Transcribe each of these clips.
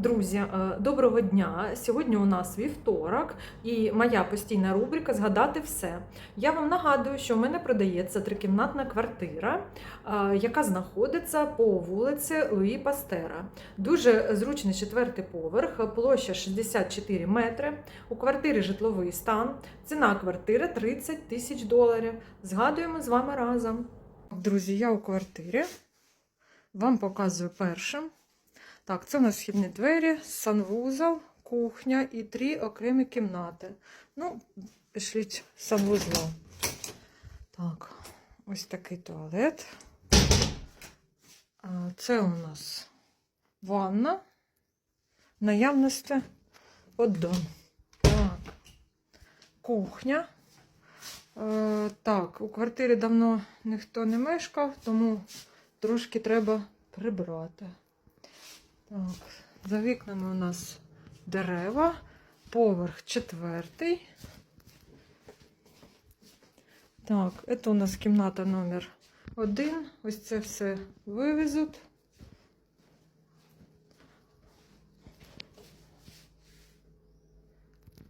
Друзі, е, доброго дня! Сьогодні у нас вівторок і моя постійна рубрика Згадати все. Я вам нагадую, що в мене продається трикімнатна квартира, е, яка знаходиться по вулиці Луї Пастера. Дуже зручний четвертий поверх, площа 64 метри. У квартирі житловий стан. Ціна квартири 30 тисяч доларів. Згадуємо з вами разом. Друзі, я у квартирі. Вам показую першим. Так, це у нас вхідні двері, санвузол, кухня і три окремі кімнати. Ну, пішліть з. Так, ось такий туалет. Це у нас ванна. Наявності поддон. Так. Кухня. Е, так, у квартирі давно ніхто не мешкав, тому трошки треба прибрати. Так, за вікнами у нас дерева, поверх четвертий. Так, це у нас кімната номер один. Ось це все вивезуть.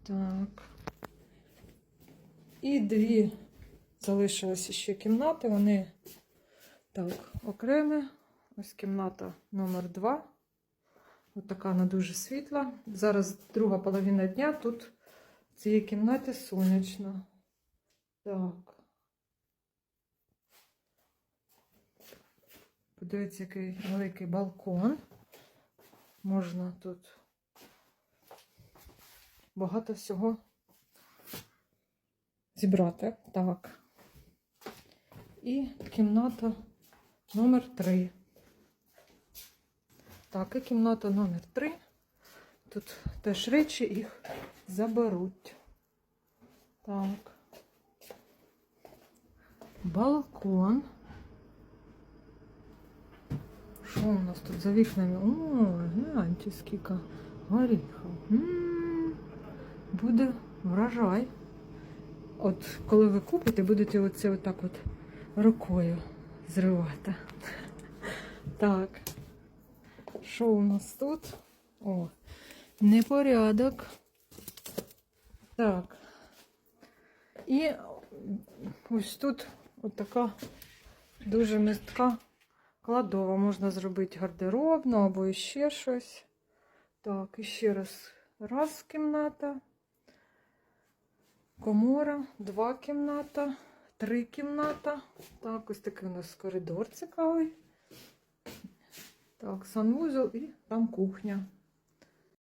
Так. І дві залишилися ще кімнати. Вони так, окремі. Ось кімната номер 2. Ось така вона дуже світла. Зараз друга половина дня. Тут в цій кімнаті сонячно. Так. Подивіться, який великий балкон. Можна тут багато всього зібрати. Так. І кімната номер 3. Так, і кімната номер 3. Тут теж речі їх заберуть. Так. Балкон. Що у нас тут за вікнами? О, гляньте, скільки горіхів. Буде врожай. От коли ви купите, будете оце отак от рукою зривати. Так. Що у нас тут? О, непорядок. Так. І ось тут от така дуже містка кладова. Можна зробити гардеробну або ще щось. Так, і ще раз. Раз кімната. Комора, два кімната, три кімната. Так, ось такий у нас коридор цікавий. Так, санвузол і там кухня.